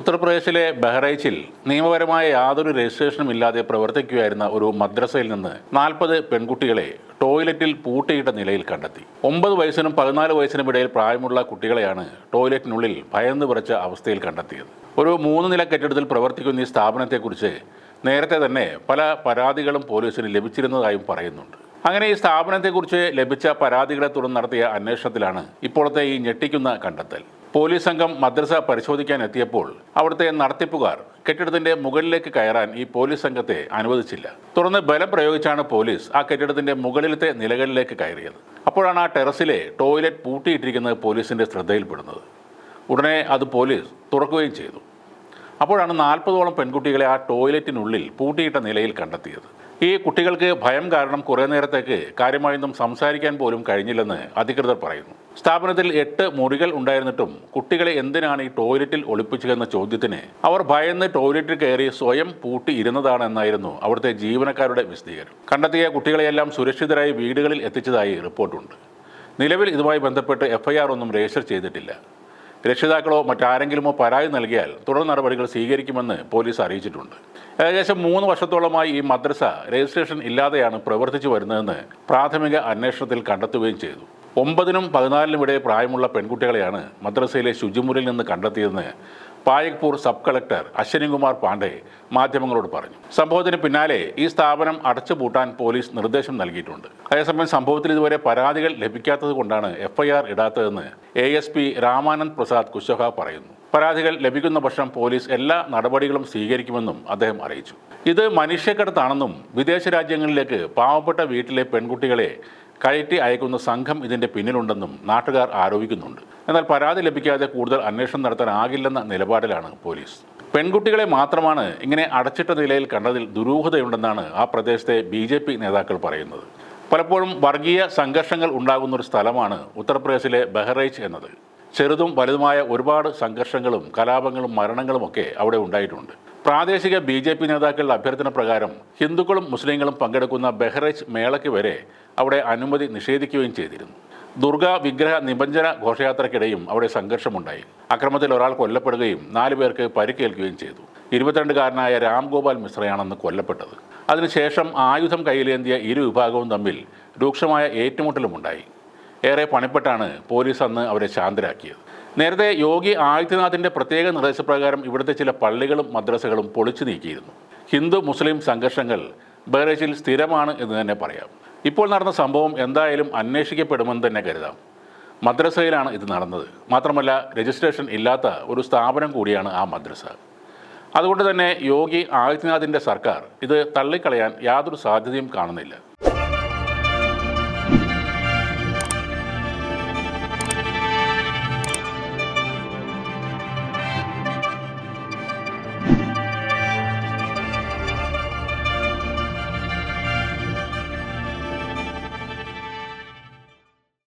ഉത്തർപ്രദേശിലെ ബഹ്റൈച്ചിൽ നിയമപരമായ യാതൊരു രജിസ്ട്രേഷനും ഇല്ലാതെ പ്രവർത്തിക്കുകയായിരുന്ന ഒരു മദ്രസയിൽ നിന്ന് നാൽപ്പത് പെൺകുട്ടികളെ ടോയ്ലറ്റിൽ പൂട്ടിയിട്ട നിലയിൽ കണ്ടെത്തി. ഒമ്പത് വയസ്സിനും പതിനാല് വയസ്സിനും ഇടയിൽ പ്രായമുള്ള കുട്ടികളെയാണ് ടോയ്ലറ്റിനുള്ളിൽ ഭയന്ന് വിറച്ച അവസ്ഥയിൽ കണ്ടെത്തിയത്. ഒരു മൂന്ന് നില കെട്ടിടത്തിൽ പ്രവർത്തിക്കുന്ന ഈ സ്ഥാപനത്തെക്കുറിച്ച് നേരത്തെ തന്നെ പല പരാതികളും പോലീസിന് ലഭിച്ചിരുന്നതായും പറയുന്നുണ്ട്. അങ്ങനെ ഈ സ്ഥാപനത്തെക്കുറിച്ച് ലഭിച്ച പരാതികളെ തുടർന്ന് നടത്തിയ അന്വേഷണത്തിലാണ് ഇപ്പോഴത്തെ ഈ ഞെട്ടിക്കുന്ന കണ്ടെത്തൽ. പോലീസ് സംഘം മദ്രസ പരിശോധിക്കാൻ എത്തിയപ്പോൾ അവിടുത്തെ നടത്തിപ്പുകാർ കെട്ടിടത്തിന്റെ മുകളിലേക്ക് കയറാൻ ഈ പോലീസ് സംഘത്തെ അനുവദിച്ചില്ല. തുടർന്ന് ബലം പ്രയോഗിച്ചാണ് പോലീസ് ആ കെട്ടിടത്തിന്റെ മുകളിലത്തെ നിലകളിലേക്ക് കയറിയത്. അപ്പോഴാണ് ആ ടെറസിലെ ടോയ്ലറ്റ് പൂട്ടിയിട്ടിരിക്കുന്നത് പോലീസിന്റെ ശ്രദ്ധയിൽപ്പെടുന്നത്. ഉടനെ അത് പോലീസ് തുറക്കുകയും ചെയ്തു. അപ്പോഴാണ് നാൽപ്പതോളം പെൺകുട്ടികളെ ആ ടോയ്ലറ്റിനുള്ളിൽ പൂട്ടിയിട്ട നിലയിൽ കണ്ടെത്തിയത്. ഈ കുട്ടികൾക്ക് ഭയം കാരണം കുറേ നേരത്തേക്ക് കാര്യമായൊന്നും സംസാരിക്കാൻ പോലും കഴിഞ്ഞില്ലെന്ന് അധികൃതർ പറയുന്നു. സ്ഥാപനത്തിൽ എട്ട് മുറികൾ ഉണ്ടായിരുന്നിട്ടും കുട്ടികളെ എന്തിനാണ് ഈ ടോയ്ലറ്റിൽ ഒളിപ്പിച്ചതെന്ന ചോദ്യത്തിന് അവർ ഭയന്ന് ടോയ്ലറ്റിൽ കയറി സ്വയം പൂട്ടി ഇരുന്നതാണ് അവിടുത്തെ ജീവനക്കാരുടെ വിശദീകരണം. കണ്ടെത്തിയ കുട്ടികളെയെല്ലാം സുരക്ഷിതരായി വീടുകളിൽ എത്തിച്ചതായി റിപ്പോർട്ടുണ്ട്. നിലവിൽ ഇതുമായി ബന്ധപ്പെട്ട് എഫ്ഐആർ ഒന്നും രജിസ്റ്റർ ചെയ്തിട്ടില്ല. രക്ഷിതാക്കളോ മറ്റാരെങ്കിലുമോ പരാതി നൽകിയാൽ തുടർ നടപടികൾ സ്വീകരിക്കുമെന്ന് പോലീസ് അറിയിച്ചിട്ടുണ്ട്. ഏകദേശം മൂന്ന് വർഷത്തോളമായി ഈ മദ്രസ രജിസ്ട്രേഷൻ ഇല്ലാതെയാണ് പ്രവർത്തിച്ചു വരുന്നതെന്ന് പ്രാഥമിക അന്വേഷണത്തിൽ കണ്ടെത്തുകയും ചെയ്തു. ഒമ്പതിനും പതിനാലിനും ഇടയിൽ പ്രായമുള്ള പെൺകുട്ടികളെയാണ് മദ്രസയിലെ ശുചിമുറിയിൽ നിന്ന് കണ്ടെത്തിയതെന്ന് പായക്പൂർ സബ് കളക്ടർ അശ്വനികുമാർ പാണ്ഡെ മാധ്യമങ്ങളോട് പറഞ്ഞു. സംഭവത്തിന് പിന്നാലെ ഈ സ്ഥാപനം അടച്ചുപൂട്ടാൻ പോലീസ് നിർദ്ദേശം നൽകിയിട്ടുണ്ട്. അതേസമയം സംഭവത്തിൽ ഇതുവരെ പരാതികൾ ലഭിക്കാത്തത് കൊണ്ടാണ് FIR ഇടാത്തതെന്ന് A S P Ramanand Prasad Kushwaha പറയുന്നു. പരാതികൾ ലഭിക്കുന്ന പക്ഷം പോലീസ് എല്ലാ നടപടികളും സ്വീകരിക്കുമെന്നും അദ്ദേഹം അറിയിച്ചു. ഇത് മനുഷ്യക്കടത്താണെന്നും വിദേശ രാജ്യങ്ങളിലേക്ക് പാവപ്പെട്ട വീട്ടിലെ പെൺകുട്ടികളെ കയറ്റി അയക്കുന്ന സംഘം ഇതിന്റെ പിന്നിലുണ്ടെന്നും നാട്ടുകാർ ആരോപിക്കുന്നുണ്ട്. എന്നാൽ പരാതി ലഭിക്കാതെ കൂടുതൽ അന്വേഷണം നടത്താനാകില്ലെന്ന നിലപാടിലാണ് പോലീസ്. പെൺകുട്ടികളെ മാത്രമാണ് ഇങ്ങനെ അടച്ചിട്ട നിലയിൽ കണ്ടതിൽ ദുരൂഹതയുണ്ടെന്നാണ് ആ പ്രദേശത്തെ ബി ജെ പി നേതാക്കൾ പറയുന്നത്. പലപ്പോഴും വർഗീയ സംഘർഷങ്ങൾ ഉണ്ടാകുന്ന ഒരു സ്ഥലമാണ് ഉത്തർപ്രദേശിലെ ബഹ്റൈച്ച് എന്നത്. ചെറുതും വലുതുമായ ഒരുപാട് സംഘർഷങ്ങളും കലാപങ്ങളും മരണങ്ങളും ഒക്കെ അവിടെ ഉണ്ടായിട്ടുണ്ട്. പ്രാദേശിക ബി ജെ പി നേതാക്കളുടെ അഭ്യർത്ഥന പ്രകാരം ഹിന്ദുക്കളും മുസ്ലിങ്ങളും പങ്കെടുക്കുന്ന ബഹ്റൈച്ച് മേളയ്ക്ക് വരെ അവിടെ അനുമതി നിഷേധിക്കുകയും ചെയ്തിരുന്നു. ദുർഗാ വിഗ്രഹ നിബഞ്ജന ഘോഷയാത്രയ്ക്കിടെയും അവിടെ സംഘർഷമുണ്ടായി. അക്രമത്തിൽ ഒരാൾ കൊല്ലപ്പെടുകയും നാലു പേർക്ക് പരിക്കേൽക്കുകയും ചെയ്തു. ഇരുപത്തിരണ്ടുകാരനായ രാംഗോപാൽ മിശ്രയാണെന്ന് കൊല്ലപ്പെട്ടത്. അതിനുശേഷം ആയുധം കയ്യിലേന്തിയ ഇരു വിഭാഗവും തമ്മിൽ രൂക്ഷമായ ഏറ്റുമുട്ടലുമുണ്ടായി. ഏറെ പണിപ്പെട്ടാണ് പോലീസ് അന്ന് അവരെ ശാന്തരാക്കിയത്. നേരത്തെ യോഗി ആദിത്യനാഥിന്റെ പ്രത്യേക നിർദ്ദേശപ്രകാരം ഇവിടുത്തെ ചില പള്ളികളും മദ്രസകളും പൊളിച്ചു നീക്കിയിരുന്നു. ഹിന്ദു മുസ്ലിം സംഘർഷങ്ങൾ ബഹ്റൈച്ചിൽ സ്ഥിരമാണ് എന്ന് തന്നെ പറയാം. ഇപ്പോൾ നടന്ന സംഭവം എന്തായാലും അന്വേഷിക്കപ്പെടുമെന്ന് തന്നെ കരുതാം. മദ്രസയിലാണ് ഇത് നടന്നത്. മാത്രമല്ല രജിസ്ട്രേഷൻ ഇല്ലാത്ത ഒരു സ്ഥാപനം കൂടിയാണ് ആ മദ്രസ. അതുകൊണ്ട് തന്നെ യോഗി ആദിത്യനാഥിന്റെ സർക്കാർ ഇത് തള്ളിക്കളയാൻ യാതൊരു സാധ്യതയും കാണുന്നില്ല.